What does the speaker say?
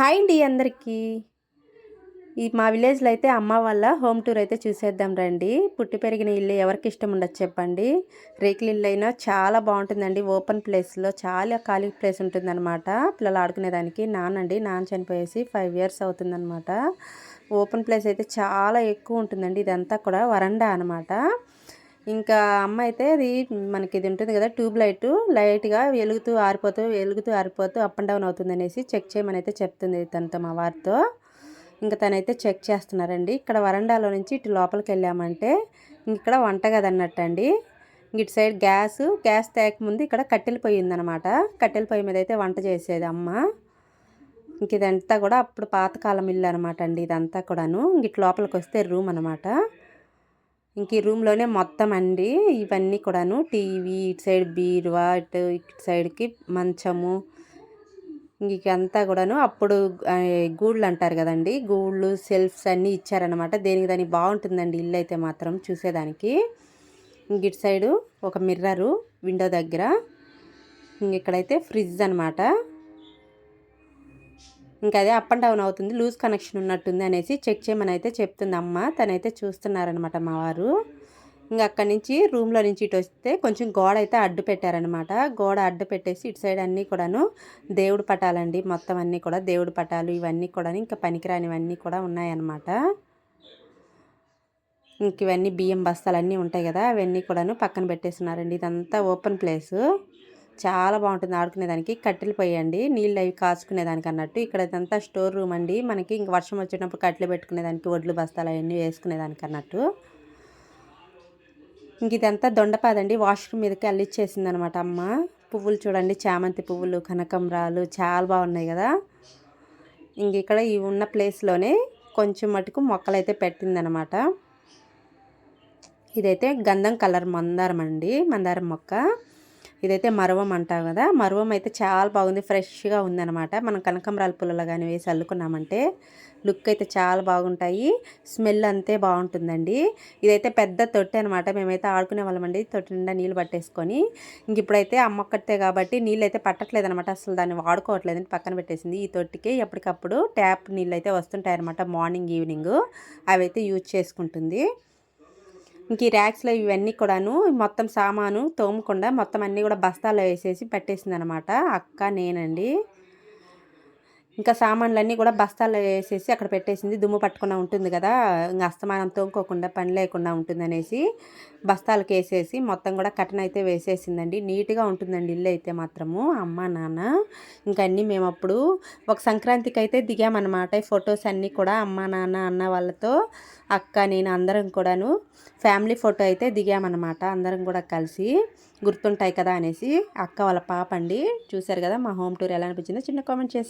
Hi అండి అందరికీ. ఈ మా విలేజ్లో అయితే అమ్మ వాళ్ళ హోమ్ టూర్ అయితే చూసేద్దాం రండి. పుట్టి పెరిగిన ఇల్లు ఎవరికి ఇష్టం ఉండదు చెప్పండి. రేకుల ఇల్లు అయినా చాలా బాగుంటుందండి. ఓపెన్ ప్లేస్లో చాలా ఖాళీ ప్లేస్ ఉంటుందన్నమాట. పిల్లలు ఆడుకునేదానికి నానండి నాన్న చనిపోయేసి ఫైవ్ ఇయర్స్ అవుతుందన్నమాట. ఓపెన్ ప్లేస్ అయితే చాలా ఎక్కువ ఉంటుందండి. ఇదంతా కూడా వరండా అనమాట ఇంకా అమ్మ అయితే అది మనకి ఇది ఉంటుంది కదా ట్యూబ్ లైట్. లైట్గా వెలుగుతూ ఆరిపోతూ వెలుగుతూ ఆరిపోతూ అప్ అండ్ డౌన్ అవుతుంది అనేసి చెక్ చేయమని అయితే చెప్తుంది తనతో మా వారితో. ఇంకా తనైతే చెక్ చేస్తున్నారండి. ఇక్కడ వరండాలో నుంచి ఇటు లోపలికి వెళ్ళామంటే ఇక్కడ వంటగది కదన్నట్టు అండి ఇటు సైడ్ గ్యాస్ గ్యాస్ తేకముందు ఇక్కడ కట్టెల పొయ్యి ఉందన్నమాట. కట్టెల పొయ్యి మీద అయితే వంట చేసేది అమ్మ. ఇంక ఇదంతా కూడా అప్పుడు పాతకాలం ఇల్లు అనమాట అండి ఇదంతా కూడాను. ఇంక లోపలికి వస్తే రూమ్ అనమాట ఇంక ఈ రూమ్లోనే మొత్తం అండి. ఇవన్నీ కూడాను టీవీ ఇటు సైడ్ బీరువా ఇటు ఇటు సైడ్కి మంచము. ఇంకంతా కూడాను అప్పుడు గూళ్ళు అంటారు కదండి. గూళ్ళు సెల్ఫ్స్ అన్నీ ఇచ్చారనమాట దేనికి దానికి బాగుంటుందండి ఇల్లు అయితే మాత్రం చూసేదానికి. ఇంక ఇటు సైడు ఒక మిర్రరు విండో దగ్గర. ఇంక ఇక్కడైతే ఫ్రిడ్జ్ అనమాట ఇంకా అదే అప్ అండ్ డౌన్ అవుతుంది లూజ్ కనెక్షన్ ఉన్నట్టుంది అనేసి చెక్ చేయమని అయితే చెప్తుంది అమ్మ తనైతే చూస్తున్నారనమాట మా వారు. ఇంకా అక్కడి నుంచి రూమ్లో నుంచి ఇటు వస్తే కొంచెం గోడ అయితే అడ్డు పెట్టారనమాట గోడ అడ్డు పెట్టేసి ఇటు సైడ్ అన్నీ కూడాను దేవుడు పటాలండి. మొత్తం అన్నీ కూడా దేవుడు పటాలు ఇవన్నీ కూడా ఇంకా పనికిరానివన్నీ కూడా ఉన్నాయన్నమాట. ఇంక ఇవన్నీ బియ్యం బస్తాలు అన్నీ ఉంటాయి కదా అవన్నీ కూడాను పక్కన పెట్టేస్తున్నారండి. ఇదంతా ఓపెన్ ప్లేసు చాలా బాగుంటుంది ఆడుకునేదానికి. కట్టెలు పోయండి నీళ్ళు అవి కాచుకునేదానికి అన్నట్టు. ఇక్కడ ఇదంతా స్టోర్ రూమ్ అండి. మనకి ఇంక వర్షం వచ్చేటప్పుడు కట్టెలు పెట్టుకునేదానికి ఒడ్లు బస్తాలు అవన్నీ వేసుకునేదానికి అన్నట్టు. ఇంక ఇదంతా దొండపాదండి. వాష్రూమ్ మీదకి అల్లిచ్చేసింది అనమాట అమ్మ. పువ్వులు చూడండి చామంతి పువ్వులు కనకంబరాలు చాలా బాగున్నాయి కదా. ఇంక ఇక్కడ ఈ ఉన్న ప్లేస్లోనే కొంచెం మటుకు మొక్కలైతే పెట్టిందనమాట. ఇదైతే గంధం కలర్ మందారం అండి. మందారం మొక్క. ఇదైతే మరవం అంటాం కదా? మరవం అయితే చాలా బాగుంది. ఫ్రెష్గా ఉందనమాట మనం కనకంబరాల పుల్లలు కానీ వేసి అల్లుకున్నామంటే లుక్ అయితే చాలా బాగుంటాయి. స్మెల్ అంతే బాగుంటుందండి. ఇదైతే పెద్ద తొట్టి అనమాట మేమైతే ఆడుకునే వాళ్ళమండి తొట్టి నిండా నీళ్ళు పట్టేసుకొని. ఇంక ఇప్పుడైతే అమ్మొక్కటే కాబట్టి నీళ్ళు అయితే పట్టట్లేదు అనమాట అసలు దాన్ని వాడుకోవట్లేదని పక్కన పెట్టేసింది. ఈ తొట్టికి ఎప్పటికప్పుడు ట్యాప్ నీళ్ళు అయితే వస్తుంటాయి అనమాట మార్నింగ్ ఈవినింగ్. అవైతే యూజ్ చేసుకుంటుంది. ఇంక ఈ ర్యాక్స్లో ఇవన్నీ కూడాను మొత్తం సామాను తోమకుండా మొత్తం అన్నీ కూడా బస్తాలో వేసేసి పెట్టేసింది అనమాట అక్క నేనండి. ఇంకా సామాన్లన్నీ కూడా బస్తాలు వేసేసి అక్కడ పెట్టేసింది. దుమ్ము పట్టకుండా ఉంటుంది కదా ఇంకా అస్తమానం తోముకోకుండా పని లేకుండా ఉంటుంది అనేసి బస్తాలకు వేసేసి మొత్తం కూడా కటన్ అయితే వేసేసిందండి. నీట్గా ఉంటుందండి ఇల్లు అయితే మాత్రము. అమ్మ నాన్న ఇంకా అన్నీ మేము అప్పుడు ఒక సంక్రాంతికి అయితే దిగామన్నమాట. ఫొటోస్ అన్నీ కూడా అమ్మ నాన్న అన్న వాళ్ళతో అక్క నేను అందరం కూడాను ఫ్యామిలీ ఫోటో అయితే దిగామన్నమాట. అందరం కూడా కలిసి గుర్తుంటాయి కదా అనేసి అక్క వాళ్ళ పాప అండి. చూశారు కదా మా హోమ్ టూర్ ఎలా అనిపించిందో చిన్న కామెంట్ చేసి